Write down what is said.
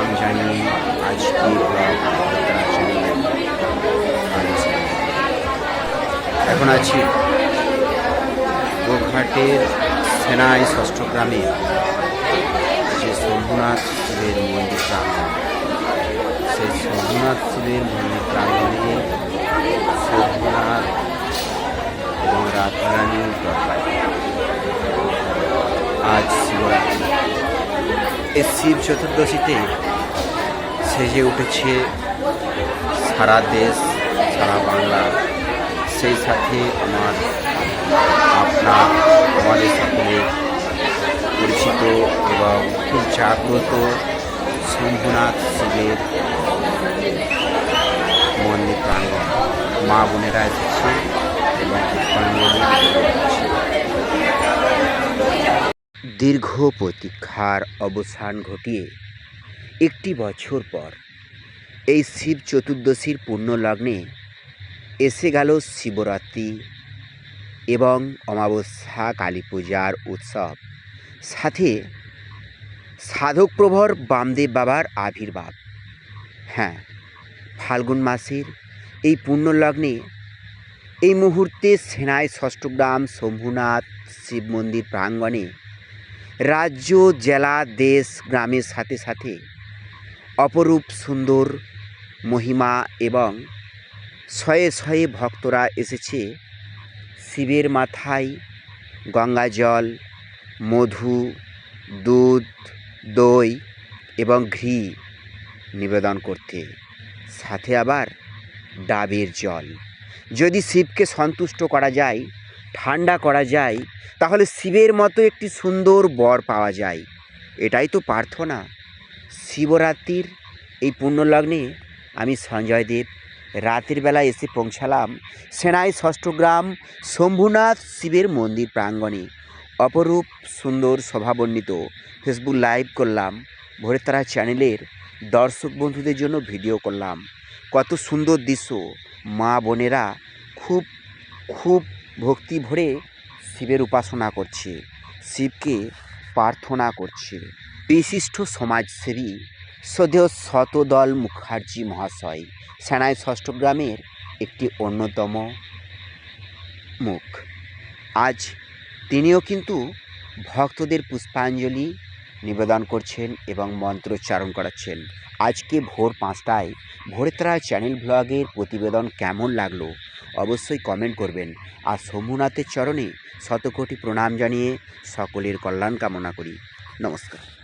নাম জানি, আজ কি এখন আছি গোঘাটের সেনায় ষষ্ঠ গ্রামে, যে শম্ভুনাথ শিবের মন্দির প্রাঙ্গণ। সেই শম্ভুনাথ শিবের মন্দির প্রাঙ্গণে শম্ভুনাথ এবং রাধারানীর আজ শিবরাত্রি। এই শিব চতুর্দশীতে সেজে উঠেছে সারা দেশ, সারা বাংলা সেই সাথে আমার আপনার আমাদের সকলের পরিচিত এবং খুব জাগ্রত শম্ভুনাথ শিবের মন্দির প্রাঙ্গণ মা বোনেরা এসেছে এবং। দীর্ঘ প্রতীক্ষার অবসান ঘটিয়ে একটি বছর পর এই শিব চতুর্দশীর লগ্নে এসে গেল শিবরাত্রি এবং অমাবস্যা, কালী পূজার উৎসব। সাথে সাধক প্রভর বামদেব বাবার আবির্ভাব। হ্যাঁ ফাল্গুন মাসের এই লগ্নে এই মুহূর্তে সেনায় ষষ্ঠগ্রাম, শম্ভুনাথ শিব মন্দির প্রাঙ্গণে রাজ্য, জেলা, দেশ, গ্রামের সাথে সাথে অপরূপ সুন্দর মহিমা এবং শয়ে শয়ে ভক্তরা এসেছে শিবের মাথায় গঙ্গা জল, মধু, দুধ, দই এবং ঘি নিবেদন করতে, সাথে আবার ডাবের জল। যদি শিবকে সন্তুষ্ট করা যায় ঠান্ডা করা যায়, তাহলে শিবের মতো একটি সুন্দর বর পাওয়া যায়। এটাই তো প্রার্থনা। শিবরাত্রির এই পুণ্যলগ্নে আমি সঞ্জয় দেব রাতের বেলা এসে পৌঁছালাম সেনাই ষষ্ঠগ্রাম শম্ভুনাথ শিবের মন্দির প্রাঙ্গণে। অপরূপ সুন্দর শোভাবর্ণিত ফেসবুক লাইভ করলাম ভোরের তারা চ্যানেলের দর্শক বন্ধুদের জন্য ভিডিও করলাম। কত সুন্দর দৃশ্য। মা বোনেরা খুব খুব ভক্তি ভরে শিবের উপাসনা করছে, শিবকে প্রার্থনা করছে। বিশিষ্ট সমাজসেবী সদেহ শতদল মুখার্জি মহাশয়, সেনাই ষষ্ঠ গ্রামের একটি অন্যতম মুখ। আজ তিনিও কিন্তু ভক্তদের পুষ্পাঞ্জলি নিবেদন করছেন এবং মন্ত্রোচ্চারণ করাচ্ছেন। আজকে ভোর পাঁচটায় ভোরেতরা চ্যানেল ব্লগের প্রতিবেদন কেমন লাগল? অবশ্যই কমেন্ট করবেন। আর সোমনাথের চরণে শতকোটি প্রণাম জানিয়ে সকলের কল্যাণ কামনা করি। নমস্কার।